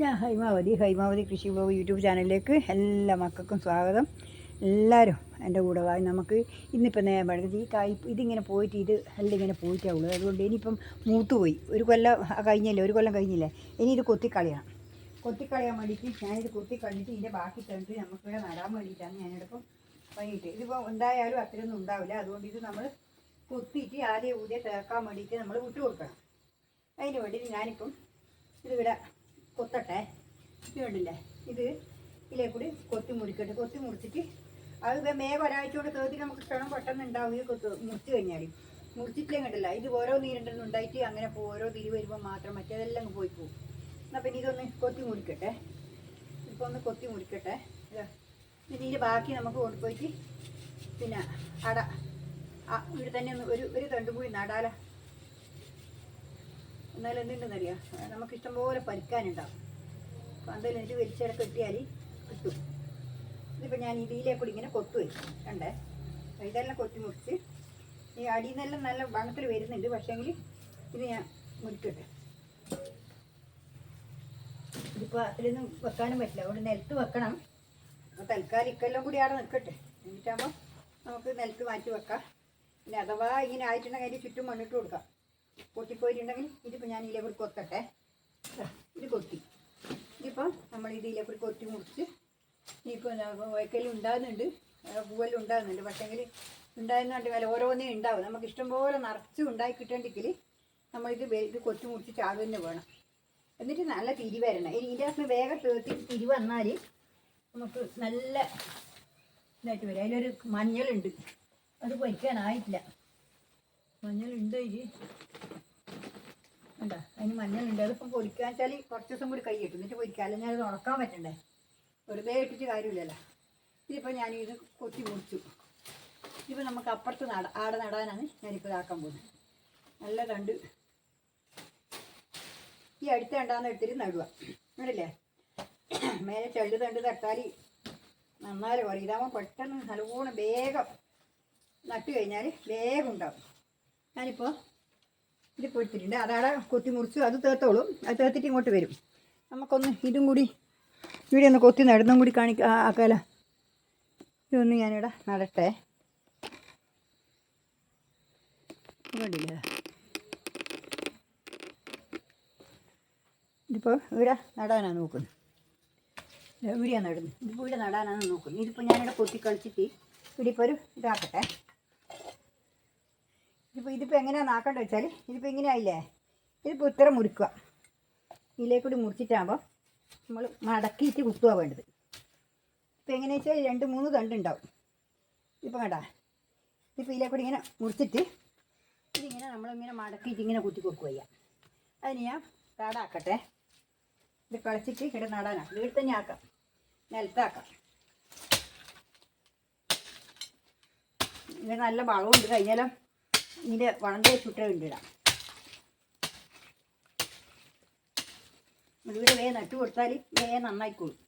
ഞാൻ ഹൈമാവതി ഹൈമാവതി കൃഷി blog YouTube ചാനലിലേക്ക് എല്ലാ മക്കൾക്കും സ്വാഗതം. എല്ലാവരും എന്റെ കൂടെ വായി നമുക്ക് ഇന്നിപ്പം നേരം പഴയത് ഈ കായ് ഇതിങ്ങനെ പോയിട്ട് ഇത് എല്ലാം ഇങ്ങനെ പോയിട്ടേ ഉള്ളൂ. അതുകൊണ്ട് ഇനിയിപ്പം മൂത്തുപോയി ഒരു കൊല്ലം കഴിഞ്ഞില്ലേ? ഒരു കൊല്ലം കഴിഞ്ഞില്ലേ? ഇനി ഇത് കൊത്തിക്കളയണം. കൊത്തിക്കളയാൻ വേണ്ടിയിട്ട് ഞാനിത് കൊത്തിക്കളഞ്ഞിട്ട് ഇതിന്റെ ബാക്കി തന്നിട്ട് നമുക്കിവിടെ നടാൻ വേണ്ടിയിട്ടാണ് ഞാനിതിപ്പം വൈകിട്ട് ഇതിപ്പോൾ എന്തായാലും അത്രയൊന്നും ഉണ്ടാവില്ല. അതുകൊണ്ട് ഇത് നമ്മൾ കൊത്തിയിട്ട് ആദ്യം ഊതിയ തേക്കാൻ വേണ്ടിയിട്ട് നമ്മൾ വിട്ടു കൊടുക്കണം. അതിന് വേണ്ടിയിട്ട് ഞാനിപ്പം ഇതിവിടെ കൊത്തട്ടെ. ഇത് ഇത് ഇതിലേ കൂടി കൊത്തി മുറിക്കട്ടെ. കൊത്തി മുറിച്ചിട്ട് അത് മേഘ ഒരാഴ്ച കൊണ്ട് തേർത്തി നമുക്ക് ക്ഷണം പെട്ടെന്ന് ഉണ്ടാവും. ഈ കൊത്ത് മുറിച്ച് കഴിഞ്ഞാൽ മുറിച്ചിട്ടില്ലേ കണ്ടില്ല? ഇത് ഓരോ നീരുണ്ടെന്ന് ഉണ്ടായിട്ട് അങ്ങനെ പോകും ഓരോ തിരി വരുമ്പോൾ മാത്രം മറ്റേതെല്ലാം പോയി പോകും. എന്നാൽ പിന്നെ ഇതൊന്ന് കൊത്തി മുറിക്കട്ടെ. ഇപ്പോൾ ഒന്ന് കൊത്തി മുറിക്കട്ടെ. പിന്നെ ഇതിന്റെ ബാക്കി നമുക്ക് കൊണ്ടുപോയിട്ട് പിന്നെ അട. ആ ഇവിടെ തന്നെ ഒന്ന് ഒരു ഒരു തണ്ട് കൂടി നടാല. എന്നാലും എന്തുണ്ടെന്നറിയാം നമുക്ക് ഇഷ്ടംപോലെ പരിക്കാനുണ്ടാവും അപ്പോൾ എന്തായാലും എനിക്ക് വലിച്ചിട കെട്ടിയാൽ കിട്ടും. ഇതിപ്പോൾ ഞാൻ ഇതിലേ കൂടി ഇങ്ങനെ കൊത്തു വയ്ക്കും കണ്ടേ? ഇതെല്ലാം കൊത്തി മുറിച്ച് ഈ അടിയിൽ നിന്നെല്ലാം നല്ല വണ്ണത്തിൽ വരുന്നുണ്ട്. പക്ഷേങ്കിൽ ഇത് ഞാൻ മുറിക്കട്ടെ. ഇതിപ്പോൾ അതിലൊന്നും വെക്കാനും പറ്റില്ല. അതുകൊണ്ട് നിലത്ത് വെക്കണം. അപ്പോൾ തൽക്കാലം ഇക്കെല്ലാം കൂടി അവിടെ നിൽക്കട്ടെ. എന്നിട്ടാകുമ്പോൾ നമുക്ക് നിലത്ത് മാറ്റി വെക്കാം. പിന്നെ അഥവാ ഇങ്ങനെ ആയിട്ടുണ്ടെങ്കിൽ അതിന്റെ ചുറ്റും മണ്ണിട്ട് കൊടുക്കാം. പൊട്ടിപ്പോയിട്ടുണ്ടെങ്കിൽ ഇതിപ്പോൾ ഞാൻ കൂടി കൊത്തട്ടെ. ഇത് കൊത്തി. ഇതിപ്പോൾ നമ്മൾ ഇത് കൂടി കൊത്തി മുറിച്ച് ഇനിയിപ്പോൾ വയ്ക്കലും ഉണ്ടാകുന്നുണ്ട്. പൂവെല്ലാം ഉണ്ടാകുന്നുണ്ട്. പക്ഷേങ്കിൽ ഉണ്ടായിരുന്നുണ്ട് വില ഓരോന്നേ ഉണ്ടാവും. നമുക്ക് ഇഷ്ടംപോലെ നിറച്ച് ഉണ്ടായി കിട്ടേണ്ടെങ്കിൽ നമ്മളിത് ഇത് കൊത്തി മുറിച്ച് ചാട് തന്നെ വേണം. എന്നിട്ട് നല്ല തിരി വരണം. ഇനി ഇതിന്റെ അകത്ത് വേഗം തീർത്തി തിരി വന്നാൽ നമുക്ക് നല്ല ഇതായിട്ട് വരും. അതിലൊരു മഞ്ഞളുണ്ട്. അത് പൊരിക്കാനായിട്ടില്ല. മഞ്ഞളുണ്ട് ഇത് അല്ല അതിന് മഞ്ഞളുണ്ട്. അതിപ്പം പൊരിക്കാൻ വെച്ചാൽ കുറച്ച് ദിവസം കൂടി കൈ കിട്ടും. എന്നിട്ട് പൊരിക്കാം അല്ലെങ്കിൽ ഉണക്കാൻ പറ്റണ്ടേ? വെറുതെ ഇട്ടിട്ട് കാര്യമില്ലല്ലോ. ഇതിപ്പോൾ ഞാനിത് കൊത്തി മുറിച്ചു. ഇതിപ്പോൾ നമുക്ക് അപ്പുറത്ത് നട ആടെ നടാനാണ് ഞാനിപ്പോൾ ഇതാക്കാൻ പോകുന്നത്. നല്ല തണ്ട്. ഈ അടുത്ത രണ്ടാന്ന് എടുത്തിട്ട് നടുക. കണ്ടില്ലേ? മേലെ ചെള്ളു തണ്ട് തട്ടാൽ നന്നാലും പറയും ഇതാകുമ്പോൾ പെട്ടെന്ന് നല്ലവണ്ണം വേഗം നട്ട് കഴിഞ്ഞാൽ വേഗം ഉണ്ടാവും. ഞാനിപ്പോൾ ഇതിപ്പോൾ എടുത്തിട്ടുണ്ട് അതവിടെ കൊത്തി മുറിച്ചു. അത് തേർത്തോളും അത് തേർത്തിട്ട് ഇങ്ങോട്ട് വരും. നമുക്കൊന്ന് ഇതും കൂടി ഇവിടെ ഒന്ന് കൊത്തി നടന്നും കൂടി കാണിക്ക ആക്കാല. ഇതൊന്ന് ഞാനിവിടെ നടട്ടെ. ഇവിടെ ഇതിപ്പോൾ ഇവിടെ നടാനാണ് നോക്കുന്നത് ഇവിടെയാണ് നടുന്നത് ഇതിപ്പോൾ ഇവിടെ നടാനാണ് നോക്കുന്നത് ഇതിപ്പോൾ ഞാനിവിടെ കൊത്തി കളിച്ചിട്ട് ഇവിടെ ഇപ്പോൾ ഒരു ഇതാക്കട്ടെ. ഇതിപ്പോൾ ഇതിപ്പോൾ എങ്ങനെയാണ് ആക്കേണ്ടത് വെച്ചാൽ ഇതിപ്പോൾ ഇങ്ങനെ ആയില്ലേ ഇതിപ്പോൾ ഇത്ര മുറിക്കുക. ഇതിലേക്കൂടി മുറിച്ചിട്ടാകുമ്പോൾ നമ്മൾ മടക്കിയിട്ട് കുത്തുക വേണ്ടത്. ഇപ്പം എങ്ങനെയാ വെച്ചാൽ രണ്ട് മൂന്ന് തണ്ടുണ്ടാവും ഇപ്പം കണ്ടാ? ഇതിപ്പോൾ ഇതിലേക്കൂടി ഇങ്ങനെ മുറിച്ചിട്ട് ഇതിങ്ങനെ നമ്മളിങ്ങനെ മടക്കിയിട്ട് ഇങ്ങനെ കുത്തി കൊടുക്കുക ചെയ്യാം. അതിന് ഞാൻ താടാക്കട്ടെ ഇത് കളിച്ചിട്ട് ഇവിടെ നടാനാക്കാം വീട്ടിൽ തന്നെ ആക്കാം. നിലത്താക്കാം. ഇങ്ങനെ നല്ല വളമുണ്ട് കഴിഞ്ഞാലും ഇതിന്റെ വളരെ ചുട്ട ഇടാം ഇവിടെ വേ നട്ട് കൊടുത്താൽ വേ നന്നായിക്കോളും.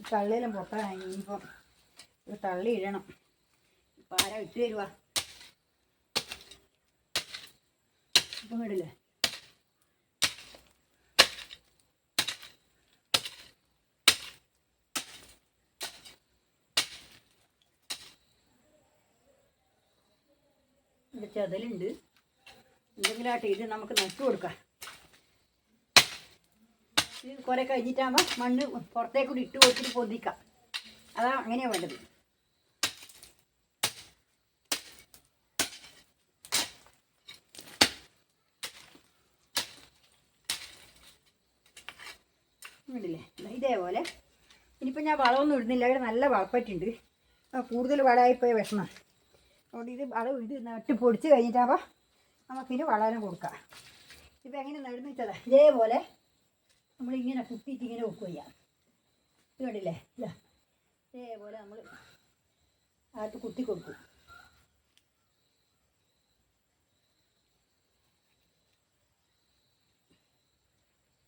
തള്ളിയെല്ലാം പൊട്ടാനായി. ഇനിയിപ്പം ഒരു തള്ളി ഇടണം. ഇപ്പം ആരാ ഇട്ട് തരുവാ? ഇപ്പം ഇടില്ലേ ചതലുണ്ട് എന്തെങ്കിലും ആട്ടെ ഇത് നമുക്ക് നട്ടു കൊടുക്കാം. ഇത് കുറെ കഴിഞ്ഞിട്ടാകുമ്പോൾ മണ്ണ് പുറത്തേക്ക് കൂടി ഇട്ട് കൊടുത്തിട്ട് പൊതിക്കാം അതാ അങ്ങനെയാണ് വേണ്ടത്. ഉണ്ടല്ലേ ഇതേപോലെ. ഇനിയിപ്പോൾ ഞാൻ വളമൊന്നും ഇടുന്നില്ല. ഇവിടെ നല്ല വളപ്പറ്റുണ്ട് കൂടുതൽ വളമായിപ്പോയ വിഷമം. അതുകൊണ്ട് ഇത് വളം ഇത് നട്ട് പൊടിച്ച് കഴിഞ്ഞിട്ടാകുമ്പോൾ നമുക്കിന് വളരം കൊടുക്കാം. ഇപ്പം എങ്ങനെ നടന്നിട്ടത് ഇതേപോലെ നമ്മളിങ്ങനെ കുത്തിയിട്ട് ഇങ്ങനെ വെക്കുക ചെയ്യാം. ഇത് കണ്ടില്ലേ? ഇല്ല ഇതേപോലെ നമ്മൾ അകത്ത് കുത്തി കൊടുക്കും.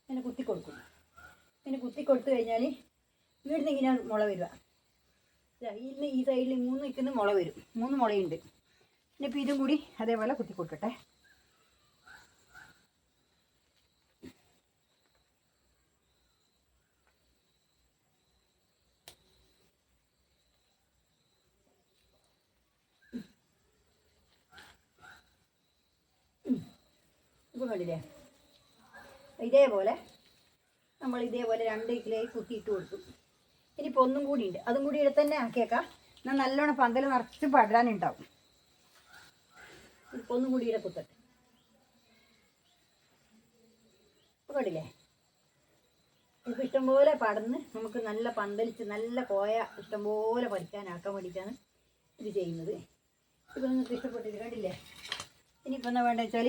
ഇങ്ങനെ കുത്തി കൊടുക്കും. ഇങ്ങനെ കുത്തി കൊടുത്തു കഴിഞ്ഞാൽ ഇവിടുന്ന് ഇങ്ങനെ മുള വരിക. ഇന്ന് ഈ സൈഡിൽ മൂന്ന് നിൽക്കുന്ന മുള വരും. മൂന്ന് മുളയുണ്ട്. ഇപ്പം ഇതും കൂടി അതേപോലെ കുത്തി കൊടുക്കട്ടെ. ഇതേപോലെ നമ്മൾ ഇതേപോലെ രണ്ട് കിലോ കുത്തിയിട്ട് കൊടുക്കും. ഇനിയിപ്പോൾ ഒന്നും കൂടി ഉണ്ട് അതും കൂടി ഇവിടെ തന്നെ ആക്കിയേക്കാം. എന്നാൽ നല്ലോണം പന്തൽ നിറച്ച് പടരാനുണ്ടാവും. ഇപ്പൊന്നും കൂടി ഇവിടെ കുത്തട്ടെ. കണ്ടില്ലേ? ഇപ്പം ഇഷ്ടംപോലെ പടന്ന് നമുക്ക് നല്ല പന്തലിച്ച് നല്ല കോയ ഇഷ്ടംപോലെ പഠിക്കാനാക്കാൻ വേണ്ടിയിട്ടാണ് ഇത് ചെയ്യുന്നത്. ഇപ്പം നിങ്ങൾക്ക് ഇഷ്ടപ്പെട്ടില്ല കണ്ടില്ലേ? ഇനിയിപ്പോൾ എന്താ വേണ്ടത് വെച്ചാൽ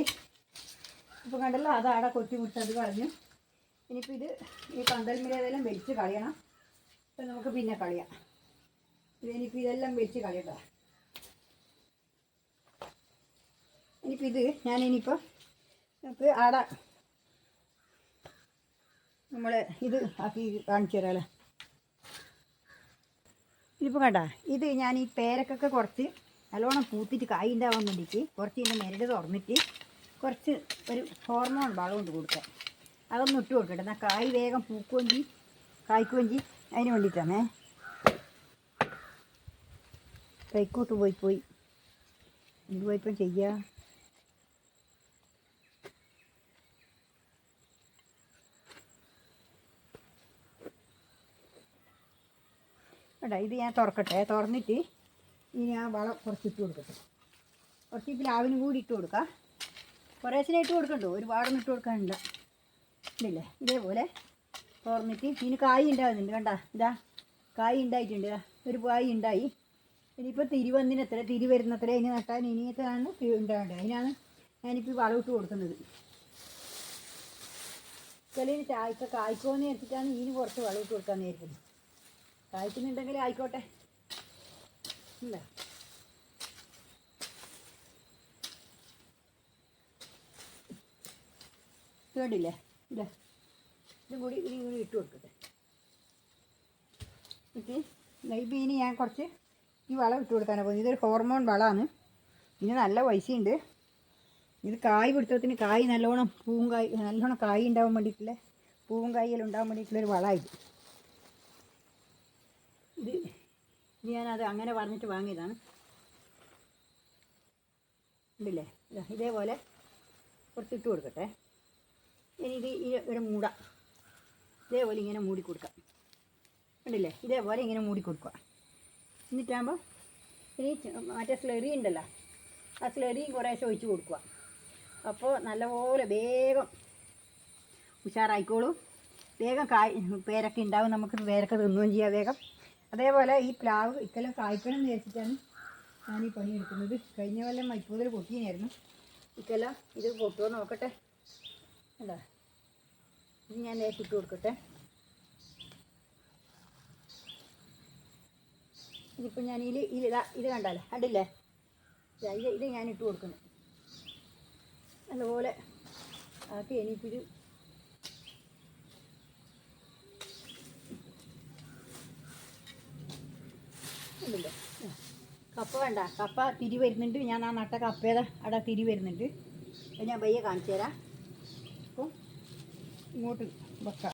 ഇപ്പോൾ കണ്ടല്ലോ അത് ആടെ കൊത്തി മുട്ടത് കളഞ്ഞു. ഇനിയിപ്പോൾ ഇത് ഈ പന്തൽമിലേതെല്ലാം വെച്ച് കളയണം. ഇപ്പം നമുക്ക് പിന്നെ കളയാം. ഇതിനിപ്പോൾ ഇതെല്ലാം വെച്ച് കളയട്ടോ. ഇനിയിപ്പോൾ ഇത് ഞാൻ ഇനിയിപ്പോൾ നമുക്ക് ആട നമ്മൾ ഇത് ആക്കി കാണിച്ചു തരാമല്ലോ ഇതിപ്പോൾ കണ്ട ഇത് ഞാൻ ഈ പേരക്കൊക്കെ കുറച്ച് നല്ലോണം പൂത്തിട്ട് കായ് ഉണ്ടാവാൻ വേണ്ടിയിട്ട് കുറച്ച് ഇതിന്റെ മെരട് തുറന്നിട്ട് കുറച്ച് ഒരു ഹോർമോൺ വളം കൊണ്ട് കൊടുക്കാം അതൊന്നും ഇട്ട് കൊടുക്കട്ടെ. എന്നാൽ കായ് വേഗം പൂക്കുകയും ചെയ്യും. അതിന് വേണ്ടിയിട്ടാണേ. കൈക്കോട്ട് പോയി പോയി. എന്ത് പോയിപ്പം ചെയ്യുക ഇത് ഞാൻ തുറക്കട്ടെ. തുറന്നിട്ട് ഇനി ഞാൻ വളം കുറച്ച് ഇട്ട് കൊടുക്കട്ടെ. കുറച്ച് പ്ലാവിന് കൂടി ഇട്ട് കൊടുക്കാം. കുറേശ്ശിനെ ഇട്ട് കൊടുക്കണ്ടോ? ഒരുപാടൊന്നും ഇട്ട് കൊടുക്കാനുണ്ട് ഇല്ലേ? ഇതേപോലെ. തുറന്നിട്ട് ഇതിന് കായ് ഉണ്ടാകുന്നുണ്ട് കണ്ട? ഇതാ കായ് ഉണ്ടായിട്ടുണ്ട് ഒരു കായ് ഉണ്ടായി ഇനിയിപ്പോൾ തിരി വന്നിനത്ര തിരി വരുന്നത്ര ഇനി നട്ടാൻ ഇനിയത്താണ് ഉണ്ടാവേണ്ടത് അതിനാണ് ഞാനിപ്പോൾ വളവിട്ട് കൊടുക്കുന്നത്. ചിലതിന് ചായക്ക കായ്ക്കോന്ന് വെച്ചിട്ടാണ് ഇതിന് കുറച്ച് വളവിട്ട് കൊടുക്കാൻ നേരിടുന്നത് കായ്ക്കുന്നുണ്ടെങ്കിൽ ആയിക്കോട്ടെ. ഇല്ല. കേട്ടില്ലേ ഇതാ. ഇതും കൂടി ഇനി ഇങ്ങനെ ഇട്ട് കൊടുക്കട്ടെ. ഇട്ട് ഇപ്പം ഇനി ഞാൻ കുറച്ച് ഈ വളം ഇട്ട് കൊടുക്കാനാണ് പോകുന്നത് ഇതൊരു ഹോർമോൺ വളമാണ്. ഇതിന് നല്ല പൈസയുണ്ട്. ഇത് കായ് പിടുത്തത്തിന് കായ് നല്ലോണം പൂവും കായ് നല്ലോണം കായ് ഉണ്ടാവാൻ വേണ്ടിയിട്ടുള്ള പൂവും കായെല്ലാം ഉണ്ടാവാൻ വേണ്ടിയിട്ടുള്ളൊരു വളമായത് ഇത്. ഞാനത് അങ്ങനെ പറഞ്ഞിട്ട് വാങ്ങിയതാണ്. ഉണ്ടല്ലേ? ഇതാ ഇതേപോലെ കുറച്ച് ഇട്ട് കൊടുക്കട്ടെ. ഇനി ഇത് ഒരു മൂട. ഇതേപോലെ ഇങ്ങനെ മൂടി കൊടുക്കാം. ഉണ്ടല്ലേ ഇതേപോലെ ഇങ്ങനെ മൂടി കൊടുക്കുക. എന്നിട്ടാകുമ്പോൾ ഇനി മറ്റേ സ്ലറി ഉണ്ടല്ലോ. ആ സ്ലറിയും കുറേശ്ശെ ഒഴിച്ച് കൊടുക്കുക. അപ്പോൾ നല്ലപോലെ വേഗം ഉഷാറായിക്കോളും. വേഗം കായ് പേരൊക്കെ ഉണ്ടാവും നമുക്ക് പേരൊക്കെ തിന്നുകയും ചെയ്യാം വേഗം. അതേപോലെ ഈ പ്ലാവ് ഇക്കെല്ലാം കായ്ക്കണം എന്ന് വിചാരിച്ചിട്ടാണ് ഞാൻ ഈ പണിയെടുക്കുന്നത് കഴിഞ്ഞ കൊല്ലം മൈപ്പൂതിൽ പൊട്ടിയായിരുന്നു ഇക്കെല്ലാം ഇത് പൊട്ടുമോ നോക്കട്ടെ. അല്ല ഇത് ഞാൻ ലേശം ഇട്ട് കൊടുക്കട്ടെ. ഇതിപ്പോൾ ഞാൻ ഇതിൽ ഇത് ഇതാ കണ്ടാലേ? കണ്ടില്ലേ? ഇത് ഇത് ഞാൻ ഇട്ട് കൊടുക്കുന്നു. നല്ലപോലെ ആക്കി എനിക്കൊരു കപ്പ വേണ്ട. കപ്പ തിരി വരുന്നുണ്ട്. ഞാൻ ആ നട്ട കപ്പേതാ അവിടെ തിരി വരുന്നുണ്ട്. ഞാൻ വയ്യ കാണിച്ചു തരാം ഇങ്ങോട്ട് വെക്കാം.